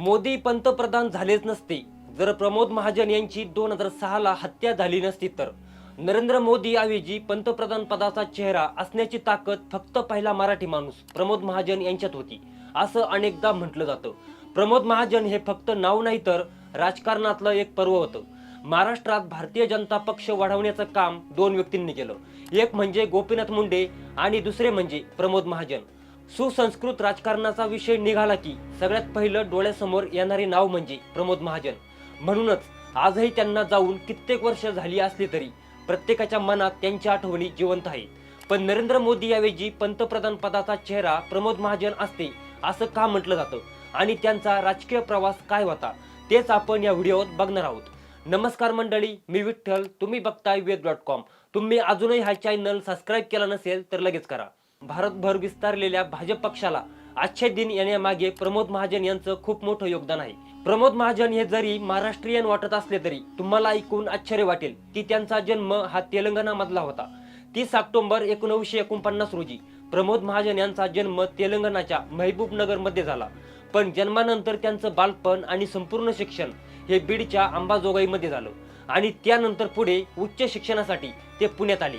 मोदी पंतप्रधान झालेच नसते. जर प्रमोद महाजन यांची दोन हजार सहाला हत्या झाली नसती तर. नरेंद्र मोदी ऐवजी पंतप्रधान पदाचा चेहरा असण्याची ताकद फक्त पहिला मराठी माणूस प्रमोद महाजन यांच्यात होती असं अनेकदा म्हटलं जातं. प्रमोद महाजन हे फक्त नाव नाही तर राजकारणातलं एक पर्व होतं. महाराष्ट्रात भारतीय जनता पक्ष वाढवण्याचं काम दोन व्यक्तींनी केलं. एक म्हणजे गोपीनाथ मुंडे आणि दुसरे म्हणजे प्रमोद महाजन. सुसंस्कृत राजकारणाचा विषय निघाला की सगळ्यात पहिलं डोळ्यासमोर येणारे नाव म्हणजे प्रमोद महाजन. म्हणूनच आजही त्यांना जाऊन कित्येक वर्ष झाली असली तरी प्रत्येकाच्या मनात त्यांच्या आठवणी जिवंत आहेत. पण नरेंद्र मोदी याऐवजी पंतप्रधान पदाचा चेहरा प्रमोद महाजन असते असं का म्हटलं जातं? आणि त्यांचा राजकीय प्रवास काय होता? तेच आपण या व्हिडिओत बघणार आहोत. नमस्कार मंडळी मी विठ्ठल. तुम्ही बघताय वेद डॉट कॉम. तुम्ही अजूनही हा चॅनल सबस्क्राईब केला नसेल तर लगेच करा. भारतभर विस्तारलेल्या भाजप पक्षाला आजचे दिन येण्यामागे प्रमोद महाजन यांचं खूप मोठं योगदान आहे. प्रमोद महाजन हे जरी महाराष्ट्रीयन वाटत असले तरी तुम्हाला ऐकून आश्चर्य वाटेल की त्यांचा जन्म हा तेलंगणा मधला होता. तीस ऑक्टोबर एकोणीसशे एकोणपन्नास रोजी प्रमोद महाजन यांचा जन्म तेलंगणाच्या महबूब नगरमध्ये झाला. पण जन्मानंतर त्यांचं बालपण आणि संपूर्ण शिक्षण हे बीडच्या अंबाजोगाईमध्ये झालं आणि त्यानंतर पुढे उच्च शिक्षणासाठी ते पुण्यात आले.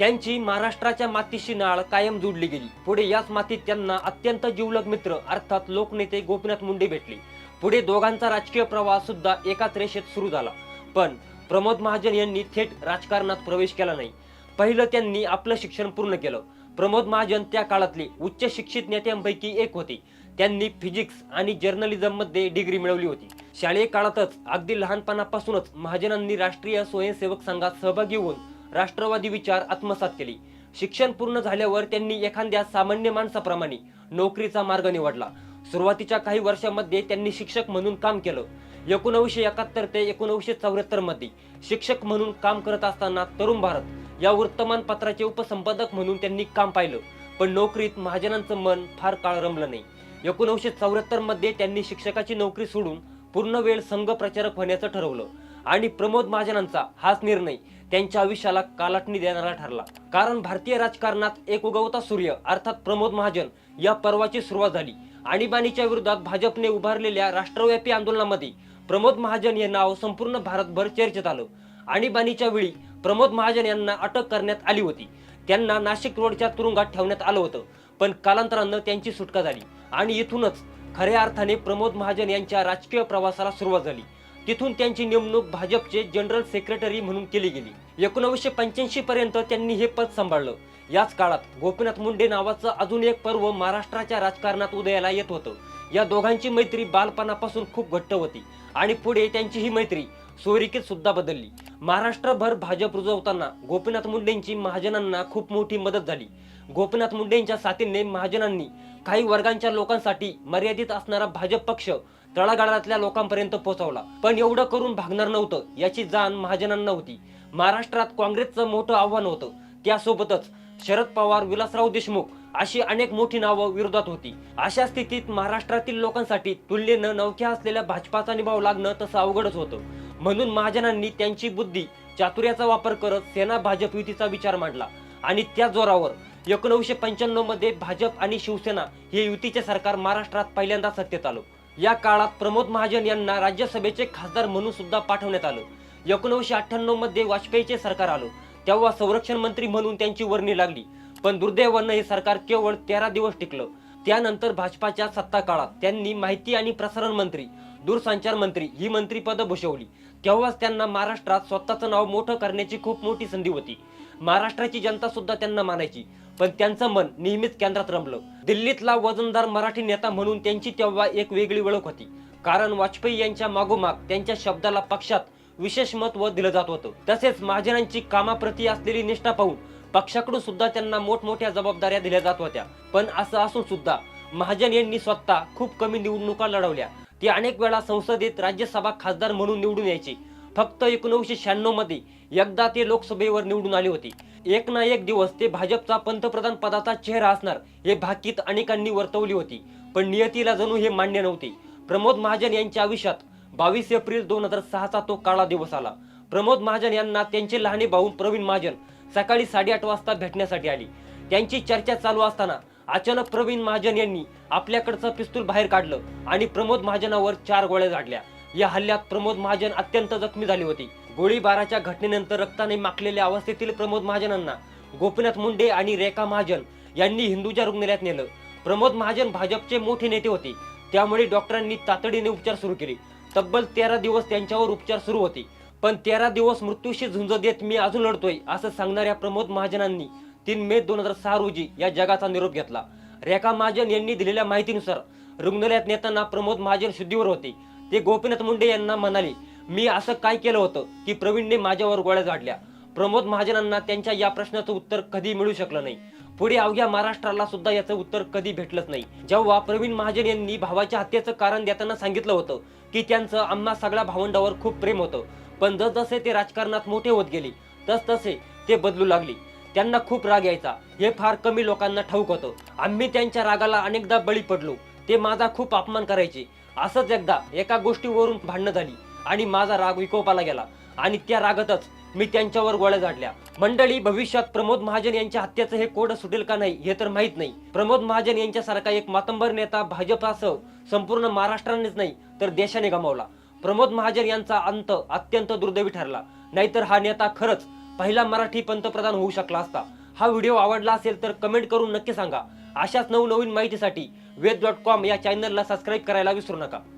त्यांची महाराष्ट्राच्या मातीशी नाळ कायम जोडली गेली. पुढे याच मातीत त्यांना अत्यंत जिवलग मित्र अर्थात लोकनेते गोपीनाथ मुंडे भेटले. पुढे दोघांचा राजकीय प्रवास सुद्धा एकाच रेषेत सुरू झाला. पण प्रमोद महाजन यांनी थेट राजकारणात प्रवेश केला नाही. पहिलं त्यांनी आपलं शिक्षण पूर्ण केलं. प्रमोद महाजन त्या काळातले उच्च शिक्षित नेत्यांपैकी एक होते. त्यांनी फिजिक्स आणि जर्नलिझममध्ये डिग्री मिळवली होती. शालेय काळातच अगदी लहानपणापासूनच महाजनांनी राष्ट्रीय स्वयंसेवक संघात सहभागी होऊन राष्ट्रवादी विचार आत्मसात केले. शिक्षण पूर्ण झाल्यावर त्यांनी एखाद्या सामान्य माणसाप्रमाणे नोकरीचा मार्ग निवडला. सुरुवातीच्या काही वर्षांमध्ये त्यांनी शिक्षक म्हणून काम केलं. एकोणविशे एकाहत्तर ते एकोणीसशे चौऱ्याहत्तरमध्ये शिक्षक म्हणून काम करत असताना तरुण भारत या वर्तमानपत्राचे उपसंपादक म्हणून त्यांनी काम पाहिलं. पण नोकरीत महाजनांचं मन फार काळ रमलं नाही. एकोणीसशे चौऱ्याहत्तरमध्ये त्यांनी शिक्षकाची नोकरी सोडून पूर्ण वेळ संघ प्रचारक होण्याचं ठरवलं. आणि प्रमोद महाजनांचा हाच निर्णय त्यांच्या आयुष्याला कालाटणी देणारा ठरला. कारण भारतीय राजकारणात एक उगवता सूर्य अर्थात प्रमोद महाजन या पर्वाची सुरुवात झाली. आणीबाणीच्या विरोधात भाजपने उभारलेल्या राष्ट्रव्यापी आंदोलनामध्ये प्रमोद महाजन हे नाव संपूर्ण भारतभर चर्चेत आलं. आणीबाणीच्या वेळी प्रमोद महाजन यांना अटक करण्यात आली होती. त्यांना नाशिक रोडच्या तुरुंगात ठेवण्यात आलं होतं पण कालांतरानं त्यांची सुटका झाली. आणि इथूनच खऱ्या अर्थाने प्रमोद महाजन यांच्या राजकीय प्रवासाला सुरुवात झाली. तिथून त्यांची नेमणूक भाजपचे जनरल सेक्रेटरी म्हणून केली गेली. एकोणीसशे पंच्याऐंशी पर्यंत त्यांनी हे पद सांभाळलं. याच काळात गोपीनाथ मुंडे नावाचं अजून एक पर्व महाराष्ट्राच्या राजकारणात उदयाला येत होतं. या दोघांची मैत्री बालपणापासून खूप घट्ट होती आणि पुढे त्यांची ही मैत्री सोयरिकेत सुद्धा बदलली. महाराष्ट्रभर भाजप रुजवताना गोपीनाथ मुंडेंची महाजनांना खूप मोठी मदत झाली. गोपीनाथ मुंडेंच्या साथीने महाजनांनी काही वर्गांच्या लोकांसाठी मर्यादित असणारा भाजप पक्ष तळागाळातल्या लोकांपर्यंत पोहोचवला. पण एवढं करून भागणार नव्हतं याची जाण महाजनांना होती. महाराष्ट्रात काँग्रेसचं मोठं आव्हान होतं. त्यासोबतच शरद पवार विलासराव देशमुख अशी अनेक मोठी नावं विरोधात होती. अशा स्थितीत महाराष्ट्रातील लोकांसाठी तुलनेनं नवख्या असलेल्या भाजपाचा निभाव लागणं तसं अवघडच होतं. म्हणून महाजनांनी त्यांची बुद्धी चातुर्याचा वापर करत सेना भाजप युतीचा विचार मांडला. आणि त्या जोरावर एकोणीसशे पंच्याण्णवमध्ये भाजप आणि शिवसेना हे युतीचे सरकार महाराष्ट्रात पहिल्यांदा सत्तेत आलं. या काळात प्रमोद महाजन यांना राज्यसभेचे खासदार म्हणून सुद्धा पाठवण्यात आलं. एकोणीसशे अठ्ठ्याण्णवमध्ये वाजपेयीचे सरकार आलं. तेव्हा संरक्षण मंत्री म्हणून त्यांची वर्णी लागली. पण दुर्दैवानं हे सरकार केवळ तेरा दिवस टिकलं. त्यानंतर भाजपाच्या सत्ता काळात त्यांनी माहिती आणि प्रसारण मंत्री दूरसंचार मंत्री ही मंत्रीपदं भूषवली. तेव्हाच त्यांना महाराष्ट्रात स्वतःचं नाव मोठं करण्याची खूप मोठी संधी होती. महाराष्ट्राची जनता सुद्धा त्यांना मानायची. पण त्यांचं मन नेहमीच केंद्रात रमलं. दिल्लीतला वजनदार मराठी नेता म्हणून त्यांची तेव्हा एक वेगळी ओळख होती. कारण वाजपेयी यांच्या मागोमाग त्यांच्या शब्दाला पक्षात विशेष महत्त्व दिलं जात होतं. तसेच महाजनांची कामाप्रती असलेली निष्ठा पाहून पक्षाकडून सुद्धा त्यांना मोठमोठ्या जबाबदाऱ्या दिल्या जात होत्या. पण असं असून सुद्धा महाजन यांनी स्वतः खूप कमी निवडणुका लढवल्या. ते अनेक वेळा संसदेत राज्यसभा खासदार म्हणून निवडून यायचे. फक्त एकोणीसशे शहाण्णवमध्ये एकदा ते लोकसभेवर निवडून आले होते. एक ना एक दिवस ते भाजपचा पंतप्रधान पदाचा चेहरा असणार हे भाकीत अनेकांनी वर्तवली होती. पण नियतीला जणू हे मान्य नव्हते. प्रमोद महाजन यांच्या आयुष्यात बावीस एप्रिल दोन हजार सहाचा तो काळा दिवस आला. प्रमोद महाजन यांना त्यांचे लहाने भाऊ प्रवीण महाजन सकाळी साडेआठ वाजता भेटण्यासाठी आली. त्यांची चर्चा चालू असताना अचानक प्रवीण महाजन यांनी आपल्याकडचं पिस्तूल बाहेर काढलं आणि प्रमोद महाजनावर चार गोळ्या झाडल्या. या हल्ल्यात प्रमोद महाजन अत्यंत जखमी झाली होती. गोळीबाराच्या घटनेनंतर रक्ताने माखलेल्या अवस्थेतील प्रमोद महाजनांना गोपीनाथ मुंडे आणि रेखा महाजन यांनी हिंदूच्या रुग्णालयात नेलं. प्रमोद महाजन भाजपचे मोठे नेते होते. त्यामुळे डॉक्टरांनी तातडीने उपचार सुरू केले. तब्बल तेरा दिवस त्यांच्यावर उपचार सुरू होते. पण तेरा दिवस मृत्यूशी झुंज देत मी अजून लढतोय असं सांगणाऱ्या प्रमोद महाजनांनी तीन मे दोन हजार सहा रोजी या जगाचा निरोप घेतला. रेखा महाजन यांनी दिलेल्या माहितीनुसार रुग्णालयात नेताना प्रमोद महाजन शुद्धीवर होते. ते गोपीनाथ मुंडे यांना म्हणाले मी असं काय केलं होतं की प्रवीणने माझ्यावर गोळ्या झाडल्या. प्रमोद महाजनांना त्यांच्या या प्रश्नाचं उत्तर कधी मिळू शकलं नाही. पुढे अवघ्या महाराष्ट्राला सुद्धा याचं उत्तर कधी भेटलंच नाही. जेव्हा प्रवीण महाजन यांनी भावाच्या हत्येचं कारण देताना सांगितलं होतं की त्यांचं आम्हा सगळ्या भावंडावर खूप प्रेम होतं. पण जसजसे ते राजकारणात मोठे होत गेले तसतसे ते बदलू लागले. त्यांना खूप राग यायचा. हे फार कमी लोकांना ठाऊक होतं. आम्ही त्यांच्या रागाला अनेकदा बळी पडलो. ते माझा खूप अपमान करायचे. असंच एकदा एका गोष्टीवरून भांडणं झाली. आणि माझा राग विकोपाला गेला. आणि त्या रागातच मी त्यांच्यावर गोळ्या झाडल्या. मंडळी भविष्यात प्रमोद महाजन यांच्या हत्येचं हे कोड सुटेल का नाही हे तर माहीत नाही. प्रमोद महाजन यांच्यासारखा एक मातंबर नेता भाजपासह संपूर्ण महाराष्ट्रानेच नाही तर देशाने गमावला. प्रमोद महाजन यांचा अंत अत्यंत दुर्दैवी ठरला. नाहीतर हा नेता खरंच पहिला मराठी पंतप्रधान होऊ शकला असता. हा व्हिडिओ आवडला असेल तर कमेंट करून नक्की सांगा. अशाच नवनवीन माहितीसाठी वेद डॉट कॉम या चॅनलला सबस्क्राईब करायला विसरू नका.